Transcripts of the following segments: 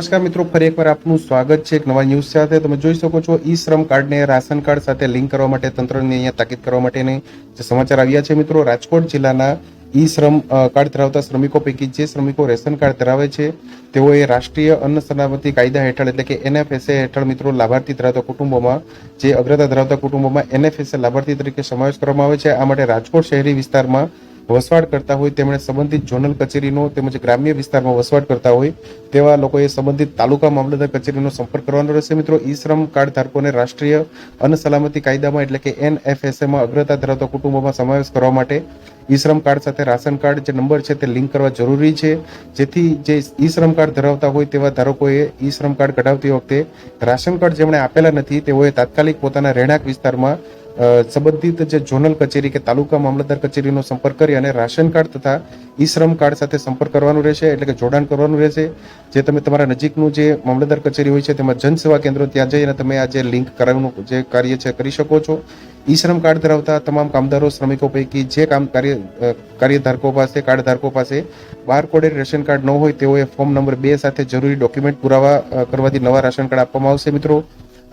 નમસ્કાર મિત્રો, ફરી એકવાર આપનું સ્વાગત છે એક નવા ન્યૂઝ સાથે. તમે જોઈ શકો છો ઈ શ્રમ કાર્ડને રાશન કાર્ડ સાથે લિંક કરવા માટે, તંત્રની અહીંયા તાકીદ કરવા માટેની જે સમાચાર આવ્યા છે મિત્રો, રાજકોટ જિલ્લાના ઈ શ્રમ કાર્ડ ધરાવતા શ્રમિકો પૈકી જે શ્રમિકો રેશન કાર્ડ ધરાવે છે, તેઓએ રાષ્ટ્રીય અન્ન સલામતી કાયદા હેઠળ, એટલે કે એનએફએસએ હેઠળ મિત્રો, લાભાર્થી ધરાવતા કુટુંબોમાં, જે અગ્રતા ધરાવતા કુટુંબોમાં એનએફએસએ લાભાર્થી તરીકે સમાવેશ કરવામાં આવે છે. આ માટે રાજકોટ શહેરી વિસ્તારમાં વસવાટ કરતા હોય, તેમણે સંબંધિત ઝોનલ કચેરીનો તેમજ ગ્રામ્ય વિસ્તારમાં વસવાટ કરતા હોય, તેવા લોકોએ સંબંધિત તાલુકા મામલતદાર કચેરીનો સંપર્ક કરવાનો રહેશે. મિત્રો, ઈ શ્રમ કાર્ડ ધારકોને રાષ્ટ્રીય અન્ન સલામતી કાયદામાં એટલે કે એનએફએસએમાં અગ્રતા ધરાવતા કુટુંબોમાં સમાવેશ કરવા માટે ઈ શ્રમ કાર્ડ સાથે રાશન કાર્ડ જે નંબર છે તે લિંક કરવા જરૂરી છે. જેથી જે ઈ શ્રમ કાર્ડ ધરાવતા હોય તેવા ધારકોએ ઈ શ્રમ કાર્ડ કઢાવતી વખતે રાશન કાર્ડ જેમણે આપેલા નથી, તેઓએ તાત્કાલિક પોતાના રહેણાંક વિસ્તારમાં સંબંધિત જે ઝોનલ કચેરી કે તાલુકા મામલતદાર કચેરીનો સંપર્ક કરી અને રાશન કાર્ડ તથા ઈ શ્રમ કાર્ડ સાથે સંપર્ક કરવાનું રહેશે, એટલે કે જોડાણ કરવાનું રહેશે. જે તમે તમારા નજીકનું જે મામલતદાર કચેરી હોય છે, તેમાં જનસેવા કેન્દ્રો ત્યાં જઈને તમે આ જે લિંક કરાવવાનું જે કાર્ય છે કરી શકો છો. ઈ શ્રમ કાર્ડ ધરાવતા તમામ કામદારો, શ્રમિકો પૈકી જે કામ કાર્ય કાર્યધારકો પાસે કાર્ડ ધારકો પાસે બાર કોડેડ રેશન કાર્ડ ન હોય તેઓએ ફોર્મ નંબર બે સાથે જરૂરી ડોક્યુમેન્ટ પુરાવા કરવાથી નવા રાશન કાર્ડ આપવામાં આવશે મિત્રો.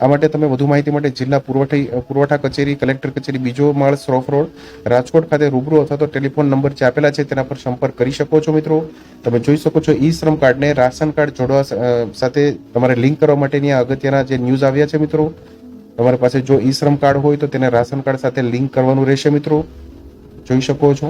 આ માટે તમે વધુ માહિતી માટે જિલ્લા પુરવઠા પુરવઠા કચેરી, કલેક્ટર કચેરી, બીજો માળ શ્રોફ રોડ રાજકોટ ખાતે રૂબરૂ અથવા તો ટેલિફોન નંબર જે આપેલા છે તેના પર સંપર્ક કરી શકો છો મિત્રો. તમે જોઈ શકો છો ઈ શ્રમ કાર્ડને રાશન કાર્ડ જોડવા સાથે તમારે લિંક કરવા માટેની આ અગત્યના જે ન્યૂઝ આવ્યા છે મિત્રો. તમારી પાસે જો ઈ શ્રમ કાર્ડ હોય તો તેને રાશન કાર્ડ સાથે લિંક કરવાનું રહેશે મિત્રો. જોઈ શકો છો.